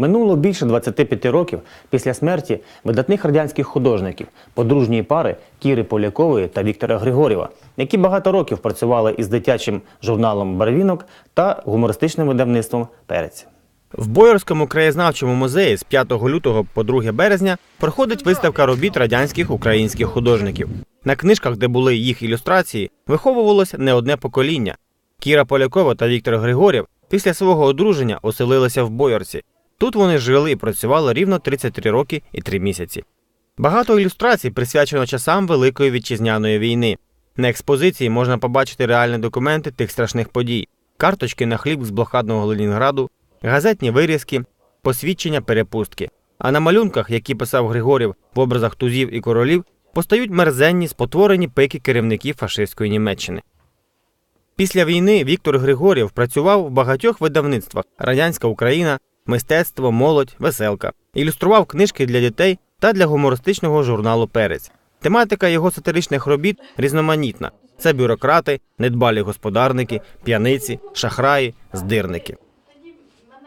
Минуло більше 25 років після смерті видатних радянських художників, подружньої пари Кіри Полякової та Віктора Григорєва, які багато років працювали із дитячим журналом Барвінок та гумористичним видавництвом Перець. В Боярському краєзнавчому музеї з 5 лютого по 2 березня проходить виставка робіт радянських українських художників. На книжках, де були їх ілюстрації, виховувалося не одне покоління. Кіра Полякова та Віктор Григорєв після свого одруження оселилися в Боярці. Тут вони жили і працювали рівно 33 роки і 3 місяці. Багато ілюстрацій присвячено часам Великої вітчизняної війни. На експозиції можна побачити реальні документи тих страшних подій: карточки на хліб з блокадного Ленінграду, газетні вирізки, посвідчення перепустки. А на малюнках, які писав Григорів в образах тузів і королів, постають мерзенні спотворені пики керівників фашистської Німеччини. Після війни Віктор Григорєв працював в багатьох видавництвах Радянська Україна, Мистецтво, Молодь, Веселка. Ілюстрував книжки для дітей та для гумористичного журналу Перець. Тематика його сатиричних робіт різноманітна: це бюрократи, недбалі господарники, п'яниці, шахраї, здирники.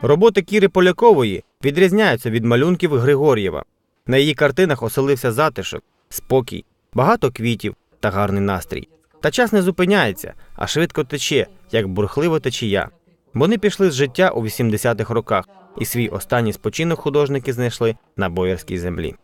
Роботи Кіри Полякової відрізняються від малюнків Григор'єва. На її картинах оселився затишок, спокій, багато квітів та гарний настрій. Та час не зупиняється, а швидко тече, як бурхлива течія. Вони пішли з життя у 80-х роках, і свій останній спочинок художники знайшли на боярській землі.